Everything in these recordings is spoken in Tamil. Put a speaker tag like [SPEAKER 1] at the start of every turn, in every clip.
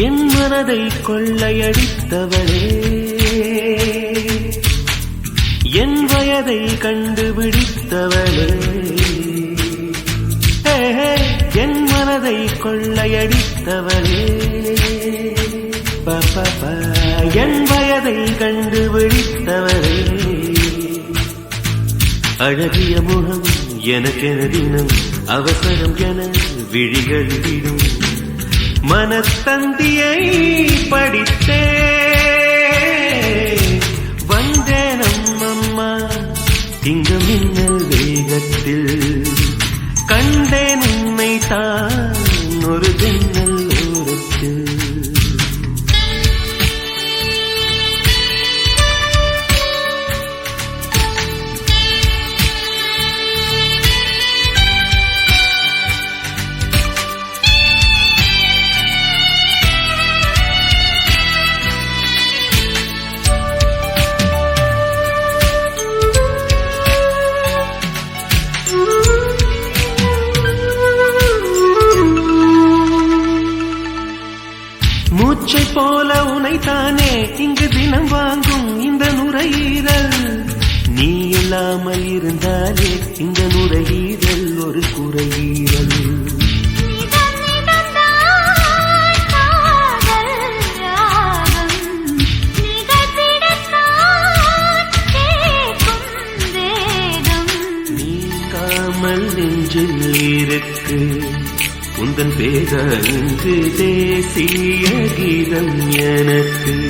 [SPEAKER 1] என் மனதை கொள்ளையடித்தவளே. என் வயதை கண்டுபிடித்தவளே. என் மனதை கொள்ளையடித்தவளே. ப, என் வயதை கண்டுபிடித்தவளே. அழகிய முகம் எனக்கென தினம் அவசரம் என விழிகள் விடும் மனத்தந்தியை படித்தே. வந்தேன் அம்மம்மா இங்கு மின்னல் வேகத்தில் கண்டேன் உன்னை தான் ஒரு தின்னல் பூச்சை போல உனைத்தானே இங்கு தினம் வாங்கும் இந்த நுரையீரல். நீ இல்லாமல் இருந்தாலே இந்த நுரையீரல் ஒரு குறையீரல். உந்தன் பேர தேசிய கீதம் எனக்கு.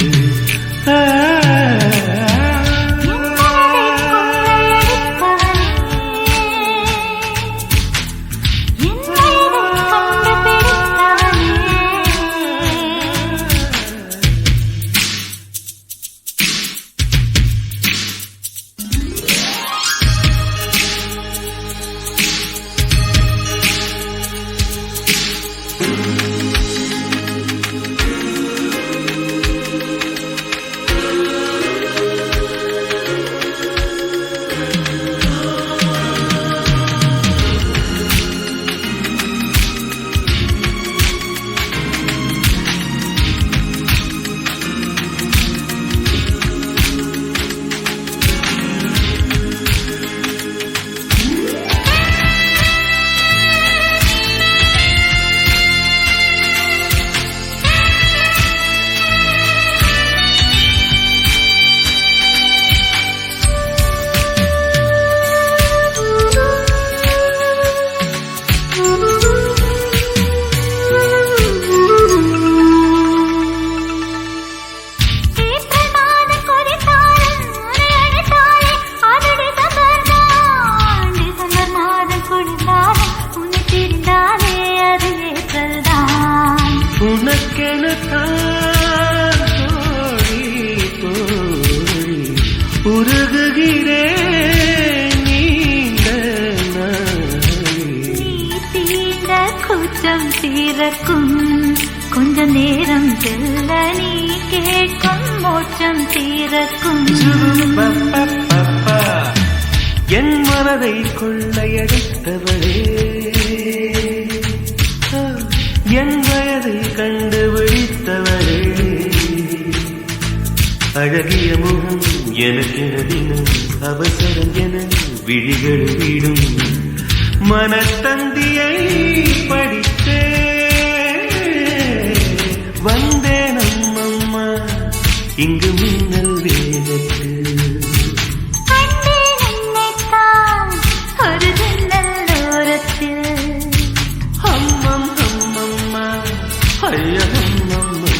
[SPEAKER 1] ஆ, உனக்கெனத்தான் தோழி தோழி உருகுகிறேன் நீண்ட நாளில்.
[SPEAKER 2] குற்றம் தீரக்கும் கொஞ்ச நேரம் செல்ல நீ கேட்கும் மோட்சம் தீரக்கும்.
[SPEAKER 1] என் மனதை கொள்ளையடித்தவளே என் வயதை கண்டுபிடித்தவளே அழகிய முகம் எனக்கென தினம் அவசரம் என விழிகள் விடும். மனத்தந்தியை படித்தே. வந்தேன் அம்மம்மா இங்கு மின்னல் yanımdan mı